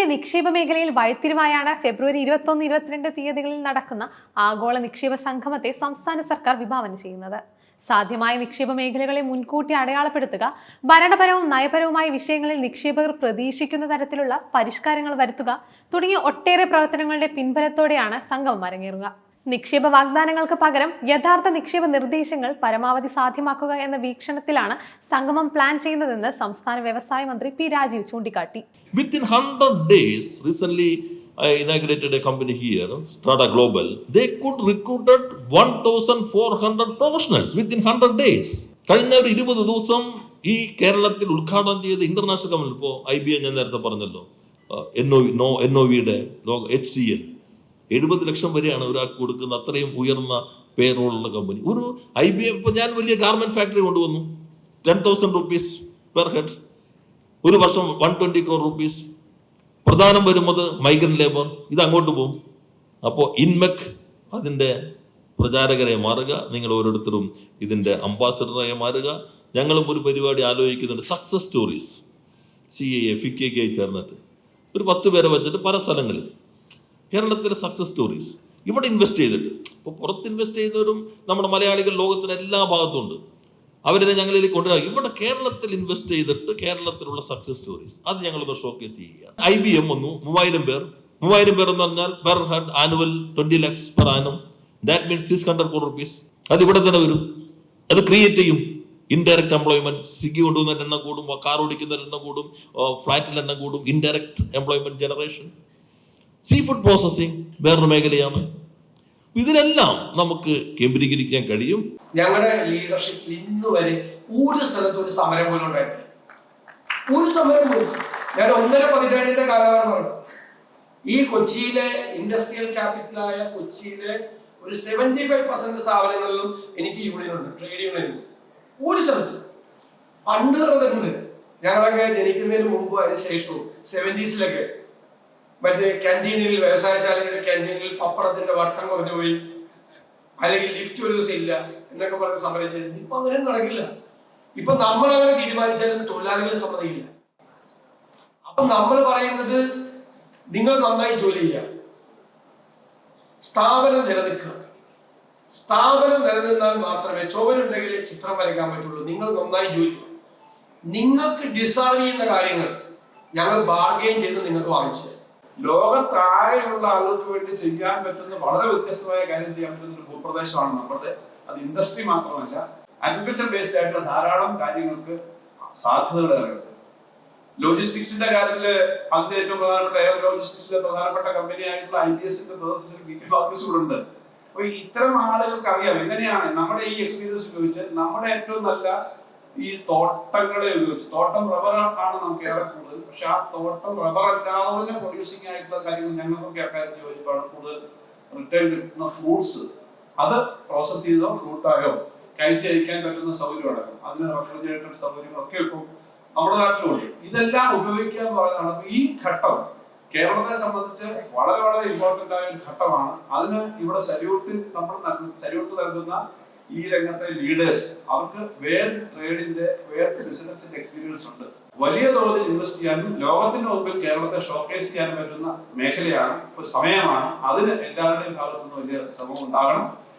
ലോകത്തിന്റെ നിക്ഷേപ മേഖലയിൽ വഴിത്തിരിവായാണ് ഫെബ്രുവരി ഇരുപത്തൊന്ന് ഇരുപത്തിരണ്ട് തീയതികളിൽ നടക്കുന്ന ആഗോള നിക്ഷേപ സംഗമത്തെ സംസ്ഥാന സർക്കാർ വിഭാവനം ചെയ്യുന്നത്. സാധ്യമായ നിക്ഷേപ മേഖലകളെ മുൻകൂട്ടി അടയാളപ്പെടുത്തുക ഭരണപരവും നയപരവുമായ വിഷയങ്ങളിൽ നിക്ഷേപകർ പ്രതീക്ഷിക്കുന്ന തരത്തിലുള്ള പരിഷ്കാരങ്ങൾ വരുത്തുക തുടങ്ങിയ ഒട്ടേറെ പ്രവർത്തനങ്ങളുടെ പിൻബലത്തോടെയാണ് സംഗമം അരങ്ങേറുക. നിക്ഷേപ വാഗ്ദാനങ്ങൾക്ക് പകരം യഥാർത്ഥ നിക്ഷേപ നിർദ്ദേശങ്ങൾ പരമാവധി സാധ്യമാക്കുക എന്ന വീക്ഷണത്തിലാണ് സംഗമം പ്ലാൻ ചെയ്യുന്നതെന്ന് സംസ്ഥാന വ്യവസായ മന്ത്രി പി രാജീവ് ചൂണ്ടിക്കാട്ടി within 100 inaugurated a I inaugurated a company here, Strata Global. They could recruited 1,400 professionals within 100 days. കഴിഞ്ഞ ഒരു ഇരുപത് ദിവസം ഈ കേരളത്തിൽ ഉദ്ഘാടനം ചെയ്ത ഇന്റർനാഷണൽ കമ്പനി ഇപ്പോൾ ഐ ബി എ ഞാൻ നേരത്തെ പറഞ്ഞല്ലോ എൻ ഒ എൻ ഒ വിയുടെ എച്ച് സി എൽ എഴുപത് ലക്ഷം വരെയാണ് ഒരാൾക്ക് കൊടുക്കുന്ന അത്രയും ഉയർന്ന പേറോളുള്ള കമ്പനി ഒരു ഐ ബി എം ഇപ്പം ഞാൻ വലിയ ഗാർമെന്റ് ഫാക്ടറി കൊണ്ടുവന്നു. Ten thousand rupees per head ഒരു വർഷം വൺ ട്വന്റി ക്രോർ റുപ്പീസ് പ്രധാനം വരുന്നത് മൈഗ്രന്റ് ലേബർ ഇത് അങ്ങോട്ട് പോകും. അപ്പോൾ ഇൻമെക് അതിന്റെ പ്രചാരകരെ മാറുക. നിങ്ങൾ ഓരോരുത്തരും ഇതിന്റെ അംബാസഡറായി മാറുക. ഞങ്ങളും ഒരു പരിപാടി ആലോചിക്കുന്നുണ്ട്. Success stories C A A ഫിക്കൊക്കെ ആയി ചേർന്നിട്ട്. ഒരു പത്ത് പേരെ വെച്ചിട്ട് പല സ്ഥലങ്ങളിൽ. കേരളത്തിലെ സക്സസ് സ്റ്റോറീസ് ഇവിടെ ഇൻവെസ്റ്റ് ചെയ്തിട്ട്. ഇപ്പോൾ പുറത്ത് ഇൻവെസ്റ്റ് ചെയ്യുന്നവരും നമ്മുടെ മലയാളികൾ ലോകത്തിന്റെ എല്ലാ ഭാഗത്തും ഉണ്ട്. അവരെ ഞങ്ങളിലേക്ക് കൊണ്ടുവരാം. ഇവിടെ കേരളത്തിൽ ഇൻവെസ്റ്റ് ചെയ്തിട്ട് കേരളത്തിലുള്ള സക്സസ് സ്റ്റോറീസ് അത് ഞങ്ങളൊന്ന് ഷോക്കേസ് ചെയ്യുകയാണ്. ഐ ബി എം വന്നു. മൂവായിരം പേർ. മൂവായിരം പേർ എന്ന് പറഞ്ഞാൽ per head annual twenty lakhs per annum that means six hundred കോടി റുപ്പീസ് അത് ഇവിടെ തന്നെ വരും. അത് ക്രിയേറ്റ് ചെയ്യും. ഇൻഡയറക്റ്റ് എംപ്ലോയ്മെന്റ് സിഗി കൊണ്ടുവന്നതിന്റെ എണ്ണം കൂടും. കാർ ഓടിക്കുന്ന എണ്ണം കൂടും. ഫ്ലാറ്റിന്റെ എണ്ണം കൂടും. Indirect employment generation sea food processing വേറൊരു മേഖലയാണ്. ഇതിലെല്ലാം നമുക്ക് കേന്ദ്രീകരിക്കാൻ കഴിയും. ഞങ്ങളുടെ ലീഡർഷിപ്പ് ഇന്ന് വരെ ഒരു സ്ഥലത്തും ഒരു സമരം പോലും ഒരു സമരം പോലും. ഞാൻ ഒന്നര പതിറ്റാണ്ടിന്റെ കാലഘട്ടമാണ് ഈ കൊച്ചിയിലെ ഇൻഡസ്ട്രിയൽ ക്യാപിറ്റലായ കൊച്ചിയിലെ ഒരു സെവന്റി ഫൈവ് പെർസെന്റ് സ്ഥാപനങ്ങളിലും എനിക്ക് യൂണിയൻ ഉണ്ട് ട്രേഡ് യൂണിയൻ ഉണ്ട്. ഒരു സ്ഥലത്ത്. പണ്ട് നടന്നിട്ടുണ്ട്. ഞങ്ങളൊക്കെ ജനിക്കുന്നതിന് മുമ്പ് അതിന് ശേഷവും സെവന്റീസിലൊക്കെ മറ്റേ ക്യാന്റീനിൽ വ്യവസായശാലയുടെ ക്യാന്റീനിൽ പപ്പടത്തിന്റെ വട്ടം കുറഞ്ഞു പോയി. അല്ലെങ്കിൽ ലിഫ്റ്റ് ഒരു ദിവസം ഇല്ല എന്നൊക്കെ പറഞ്ഞ് സമരം ഇപ്പൊ അങ്ങനെ നടക്കില്ല. ഇപ്പൊ നമ്മൾ അങ്ങനെ തീരുമാനിച്ചാലും തൊഴിലാളികൾ സമ്മതിക്കില്ല. അപ്പൊ നമ്മൾ പറയുന്നത് നിങ്ങൾ നന്നായി ജോലി ചെയ്യുക സ്ഥാപനം നിലനിൽക്കുക. സ്ഥാപനം നിലനിന്നാൽ മാത്രമേ ചുവരുണ്ടെങ്കിൽ ചിത്രം വരയ്ക്കാൻ പറ്റുള്ളൂ. നിങ്ങൾ നന്നായി ജോലി നിങ്ങൾക്ക് ഡിസേർവ് ചെയ്യുന്ന കാര്യങ്ങൾ ഞങ്ങൾ ബാർഗെയിൻ ചെയ്ത് നിങ്ങൾക്ക് വാങ്ങിച്ചു. ലോകത്താകെയുള്ള ആളുകൾക്ക് വേണ്ടി ചെയ്യാൻ പറ്റുന്ന വളരെ വ്യത്യസ്തമായ കാര്യം ചെയ്യാൻ പറ്റുന്ന ഒരു ഭൂപ്രദേശമാണ് നമ്മുടെ അത് ഇൻഡസ്ട്രി മാത്രമല്ല അഗ്രികൾച്ചർ ബേസ്ഡ് ആയിട്ടുള്ള ധാരാളം കാര്യങ്ങൾക്ക് സാധ്യതകൾ ഏറെയുണ്ട്. ലോജിസ്റ്റിക്സിന്റെ കാര്യത്തിൽ അതിന്റെ ഏറ്റവും പ്രധാനപ്പെട്ട എയർ ലോജിസ്റ്റിക്സിലെ പ്രധാനപ്പെട്ട കമ്പനി ആയിട്ടുള്ള ഐ ബി എസിന്റെ നേതൃത്വത്തിൽ ബി പി അപ്പൊ ഇത്തരം ആളുകൾക്ക് അറിയാം എങ്ങനെയാണ് നമ്മുടെ ഈ എക്സ്പീരിയൻസ് ഉപയോഗിച്ച് നമ്മുടെ ഏറ്റവും നല്ല ഈ തോട്ടങ്ങളെ ഉപയോഗിച്ച് തോട്ടം റബ്ബർ ആണ് നമുക്ക് ഏറെ കൂടുതൽ. പക്ഷെ ആ തോട്ടം റബ്ബർ അല്ലാതെ പ്രൊഡ്യൂസിങ് ആയിട്ടുള്ള കാര്യങ്ങൾ ഞങ്ങൾക്കൊക്കെ അക്കാര്യം ചോദിച്ചാണ് കൂടുതൽ റിട്ടേൺ കിട്ടുന്ന ഫ്രൂട്ട്സ് അത് പ്രോസസ് ചെയ്തോ ഫ്രൂട്ടായോ കയറ്റി അയക്കാൻ പറ്റുന്ന സൗകര്യം അടക്കം അതിന് റെഫ്രിജറേറ്റഡ് സൗകര്യങ്ങളൊക്കെ ഇപ്പം നമ്മുടെ നാട്ടിലുണ്ട്. ഇതെല്ലാം ഉപയോഗിക്കുക എന്ന് പറയുന്നതാണ് ഈ ഘട്ടം. കേരളത്തെ സംബന്ധിച്ച് വളരെ വളരെ ഇമ്പോർട്ടന്റ് ആയ ഒരു ഘട്ടമാണ്. അതിന് ഇവിടെ സല്യൂട്ട് നമ്മൾ സല്യൂട്ട് നൽകുന്ന ഈ രംഗത്തെ ലീഡേഴ്സ് അവർക്ക് വേൾഡ് ട്രേഡിന്റെ വേൾഡ് ബിസിനസിന്റെ എക്സ്പീരിയൻസ് ഉണ്ട്. വലിയ തോതിൽ ഇൻവെസ്റ്റ് ചെയ്യാനും ലോകത്തിന്റെ മുമ്പിൽ കേരളത്തെ ഷോക്കേസ് ചെയ്യാനും പറ്റുന്ന മേഖലയാണ് ഒരു സമയമാണ്. അതിന് എല്ലാവരുടെയും ഭാഗത്തുനിന്ന് വലിയ ശ്രമം ഉണ്ടാകണം.